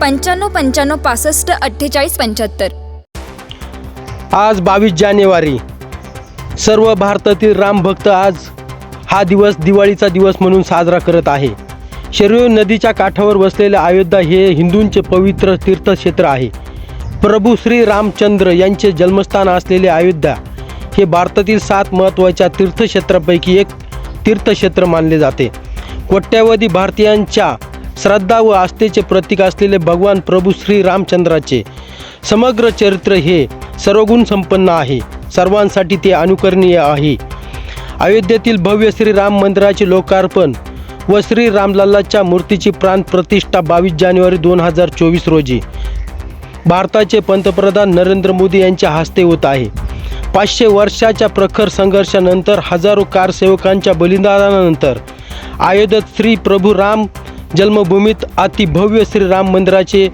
पंच्याण्णव पंच्याण्णव पासष्ट अठ्ठेचाळीस पंच्याहत्तर. आज बावीस जानेवारी. सर्व भारतातील रामभक्त आज हा दिवस दिवाळीचा दिवस म्हणून साजरा करत आहे. शरयू नदीच्या काठावर वसलेले अयोध्या हे हिंदूंचे पवित्र तीर्थक्षेत्र आहे. प्रभू श्री रामचंद्र यांचे जन्मस्थान असलेले अयोध्या हे भारतातील सात महत्त्वाच्या तीर्थक्षेत्रापैकी एक तीर्थक्षेत्र मानले जाते. कोट्यावधी भारतीयांच्या श्रद्धा व आस्थेचे प्रतीक असलेले भगवान प्रभू श्री रामचंद्राचे. समग्र चरित्र हे सर्वगुण संपन्न आहे. सर्वांसाठी ते अनुकरणीय आहे. अयोध्येतील भव्य श्रीराम मंदिराचे लोकार्पण व श्री रामलल्लाच्या मूर्तीची प्राण प्रतिष्ठा बावीस जानेवारी दोन हजार चोवीस रोजी. भारताचे पंतप्रधान नरेंद्र मोदी यांच्या हस्ते होत आहे. पाचशे वर्षाच्या प्रखर संघर्षानंतर हजारो कारसेवकांच्या बलिदानानंतर अयोध्येत श्री प्रभू राम जन्मभूमीत अतिभव्य श्रीराम मंदिराचे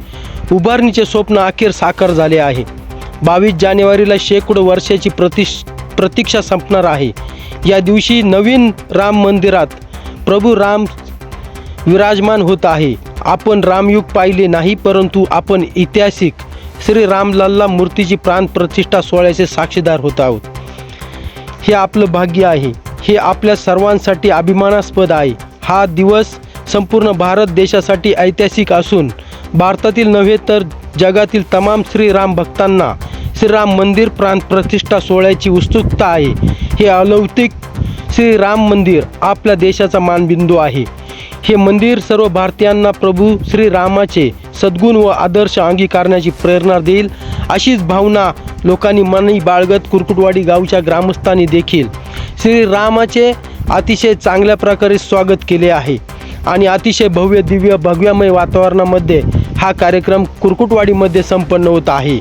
उभारणीचे स्वप्न अखेर साकार झाले आहे. बावीस जानेवारीला शेकडो वर्षाची प्रतिश प्रतीक्षा संपणार आहे. या दिवशी नवीन राम मंदिरात प्रभू राम विराजमान होत आहे. आपण रामयुग पाहिले नाही परंतु आपण ऐतिहासिक श्री रामलल्ला मूर्तीची प्राण प्रतिष्ठा सोहळ्याचे साक्षीदार होत आहोत. हे आपलं भाग्य आहे. हे आपल्या सर्वांसाठी अभिमानास्पद आहे. हा दिवस संपूर्ण भारत देशासाठी ऐतिहासिक असून भारतातील नव्हे तर जगातील तमाम श्रीराम भक्तांना श्रीराम मंदिर प्रांत प्रतिष्ठा सोहळ्याची उत्सुकता आहे. हे अलौकिक श्रीराम मंदिर आपल्या देशाचा मानबिंदू आहे. हे मंदिर सर्व भारतीयांना प्रभू श्रीरामाचे सद्गुण व आदर्श अंगीकारण्याची प्रेरणा देईल. अशीच भावना लोकांनी मनी बाळगत कुरकुटवाडी गावच्या ग्रामस्थांनी देखील श्रीरामाचे अतिशय चांगल्या प्रकारे स्वागत केले आहे. आणि अतिशय भव्य दिव्य भव्यमय वातावरणामध्ये हा कार्यक्रम कुरकुटवाडीमध्ये संपन्न होत आहे.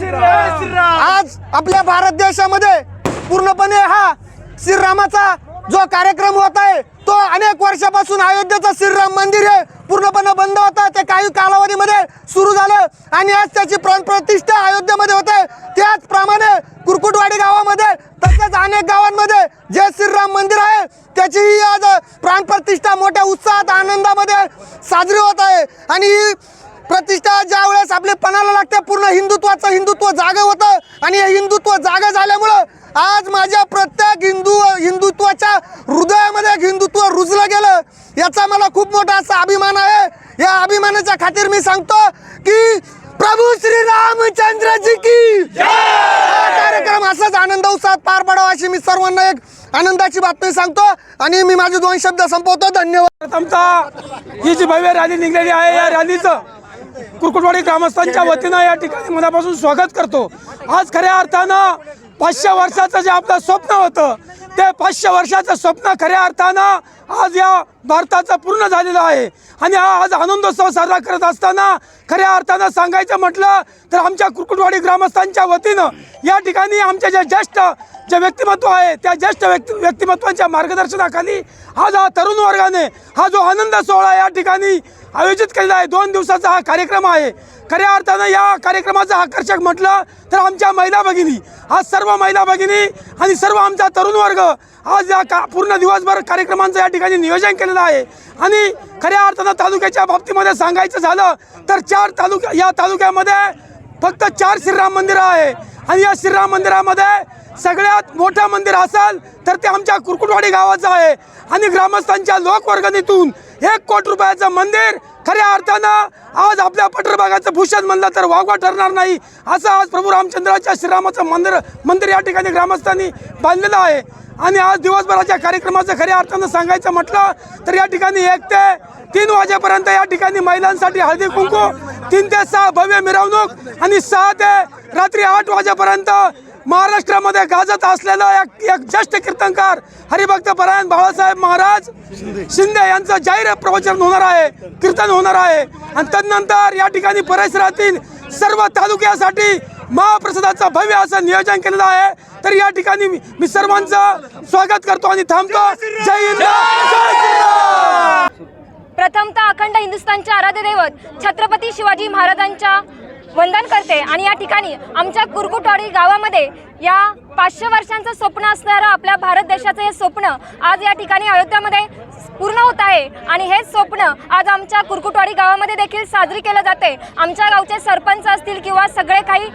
आज आपल्या भारत देशामध्ये पूर्णपणे हा श्रीरामाचा जो कार्यक्रम होत आहे तो अनेक वर्षापासून अयोध्येचं श्रीराम मंदिर हे पूर्णपणे बंद होतं ते काही कालावधीमध्ये सुरू झालं आणि आज त्याची प्राण प्रतिष्ठा अयोध्येमध्ये होते त्याचप्रमाणे कुरकुटवाडी अनेक गावांमध्ये जे श्रीराम मंदिर आहे. त्याचीही आज प्राण प्रतिष्ठा मोठ्या उत्साहात आनंदामध्ये साजरी होत आहे. आणि ही प्रतिष्ठा ज्या वेळेस आपले पणाला लागते पूर्ण हिंदुत्वाचं हिंदुत्व जागं होतं. आणि हे हिंदुत्व जागं झाल्यामुळं आज माझ्या प्रत्येक हिंदू हिंदुत्वाच्या हृदयामध्ये हिंदुत्व रुजलं गेलं. याचा मला खूप मोठा असा अभिमान आहे. या अभिमानाच्या खातीर मी सांगतो की प्रभू श्री रामचंद्रजी की हा कार्यक्रम असाच आनंद उत्साहात पार पडावा अशी मी सर्वांना एक आनंदाची बातमी सांगतो आणि मी माझे दोन शब्द संपवतो. धन्यवाद. प्रथमतः ही जी भव्य रॅली निघलेली आहे या रॅलीचं कुरकुटवाडी ग्रामस्थांच्या वतीनं या ठिकाणी मनापासून स्वागत करतो. आज खऱ्या अर्थानं पाचशे वर्षाचं जे आपलं स्वप्न होतं ते पाचशे वर्षाचं स्वप्न खऱ्या अर्थानं आज या भारताचं पूर्ण झालेलं आहे. आणि हा आज आनंदोत्सव साजरा करत असताना खऱ्या अर्थानं सांगायचं म्हटलं तर आमच्या कुरकुटवाडी ग्रामस्थांच्या वतीनं या ठिकाणी आमच्या ज्या ज्येष्ठ जे व्यक्तिमत्व आहे त्या ज्येष्ठ व्यक्ति व्यक्तिमत्वांच्या मार्गदर्शनाखाली आज हा तरुण वर्गाने हा जो आनंद सोहळा या ठिकाणी आयोजित केलेला आहे दोन दिवसाचा हा कार्यक्रम आहे. खऱ्या अर्थानं या कार्यक्रमाचं आकर्षक म्हटलं तर आमच्या महिला भगिनी आज सर्व महिला भगिनी आणि सर्व आमचा तरुण वर्ग आज या का पूर्ण दिवसभर कार्यक्रमांचं या ठिकाणी नियोजन केलेलं आहे. आणि खऱ्या अर्थानं तालुक्याच्या बाबतीमध्ये सांगायचं झालं तर चार तालुक्या या तालुक्यामध्ये फक्त चार श्रीराम मंदिरं आहे. आणि या श्रीराम मंदिरामध्ये सगळ्यात मोठं मंदिर असेल तर ते आमच्या कुरकुटवाडी गावाचं आहे. आणि ग्रामस्थांच्या लोकवर्गणीतून एक कोटी रुपयाचं मंदिर खऱ्या अर्थानं आज आपल्या पटरबागाचं भूषण म्हणलं तर वागवा ठरणार नाही असं आज प्रभू रामचंद्राच्या श्रीरामाचं मंदिर मंदिर या ठिकाणी ग्रामस्थांनी बांधलेलं आहे. आणि आज दिवसभराच्या कार्यक्रमाचं खऱ्या अर्थानं सांगायचं म्हटलं तर या ठिकाणी एक ते तीन वाजेपर्यंत या ठिकाणी महिलांसाठी हळदी कुंकू तीन ते सहा भव्य मिरवणूक आणि सहा ते रात्री आठ वाजेपर्यंत महाराष्ट्रामध्ये गाजत असलेलं एक एक ज्येष्ठ कीर्तनकार हरिभक्त परायण बाळासाहेब महाराज शिंदे. यांचं जाहीर प्रवचन होणार आहे कीर्तन होणार आहे. आणि तदनंतर या ठिकाणी परिसरातील सर्व तालुक्यासाठी महाप्रसादाचं भव्य असं नियोजन केलेलं आहे. तर या ठिकाणी मी मी सर्वांचं स्वागत करतो आणि थांबतो. जय हिंद. प्रथमतः अखंड हिंदुस्थानचे आराध्य दैवत छत्रपती शिवाजी महाराजांच्या वंदन करते. आणि या ठिकाणी आमच्या कुरकुटवाडी गावामध्ये या पाचशे वर्षांचं स्वप्न असणारं आपल्या भारत देशाचं हे स्वप्न आज या ठिकाणी अयोध्यामध्ये पूर्ण होत आहे. आणि हेच स्वप्न आज आमच्या कुरकुटवाडी गावामध्ये देखील साजरी केलं जाते. आमच्या गावचे सरपंच असतील किंवा सगळे काही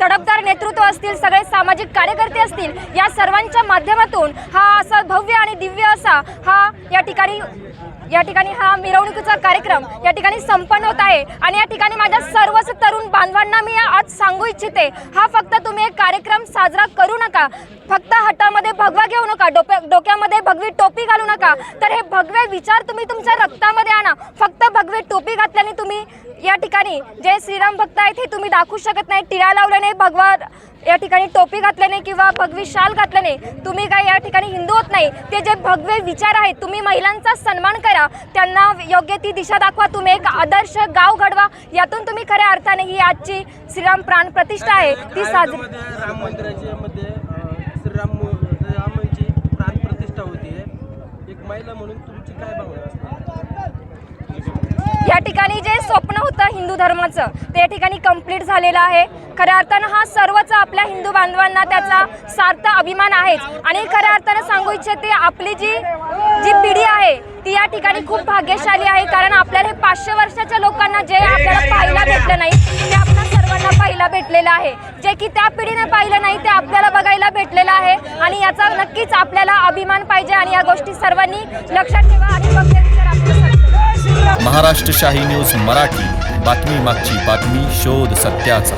तडफदार नेतृत्व असतील सगळे सामाजिक कार्यकर्ते असतील या सर्वांच्या माध्यमातून हा असा भव्य आणि दिव्य असा हा या ठिकाणी या ठिकाणी हा मिरवणुकीचा कार्यक्रम या ठिकाणी संपन्न होत आहे. आणि या ठिकाणी माझ्या सर्वच तरुण बांधवांना मी आज सांगू इच्छिते हा फक्त तुम्ही एक कार्यक्रम साजरा करू नका. फक्त हातामध्ये भगवा घेऊ नका. डोप्या डोक्यामध्ये भगवी टोपी घालू नका. तर हे भगवे विचार तुम्ही तुमच्या रक्तामध्ये आणा. फक्त भगवी टोपी घातल्याने तुम्ही या ठिकाणी जे श्रीराम भक्त आहेत हे तुम्ही दाखवू शकत नाही. टिळा लावल्याने भगवा या ठिकाणी टोपी घातल्याने किंवा भगवी शाल घातल्याने तुम्ही काय या ठिकाणी हिंदू होत नाही. ते जे भगवे विचार आहेत तुम्ही महिलांचा सन्मान करा. त्यांना योग्य ती दिशा दाखवा. तुम्ही एक आदर्श गाव घडवा. यातून तुम्ही खऱ्या अर्थाने ही आजची श्रीराम प्राण प्रतिष्ठा आहे. ती साजरी मध्ये राम मंदिराच्या मध्ये अ, श्रीराम मु- रामाची प्राण प्रतिष्ठा होती एक महिला म्हणून तुमची काय भावना असते? या ठिकाणी जे स्वप्न होतं हिंदू धर्माचं ते या ठिकाणी कंप्लीट झालेलं आहे. खऱ्या अर्थानं हा सर्वच आपल्या हिंदू बांधवांना त्याचा सार्थ अभिमान आहेच. आणि खऱ्या अर्थानं सांगू इच्छिते आपली जी जी पिढी आहे ती या ठिकाणी खूप भाग्यशाली आहे. कारण आपल्याला हे पाचशे वर्षाच्या लोकांना जे आपल्याला पाहायला भेटलं नाही ते आपल्या सर्वांना पाहायला भेटलेलं आहे. जे की त्या पिढीने पाहिलं नाही ते आपल्याला बघायला भेटलेला आहे आणि याचा नक्कीच आपल्याला अभिमान पाहिजे आणि या गोष्टी सर्वांनी लक्षात ठेवा आणि महाराष्ट्र शाही न्यूज मराठी. बातमी मागची बातमी शोध सत्याचा.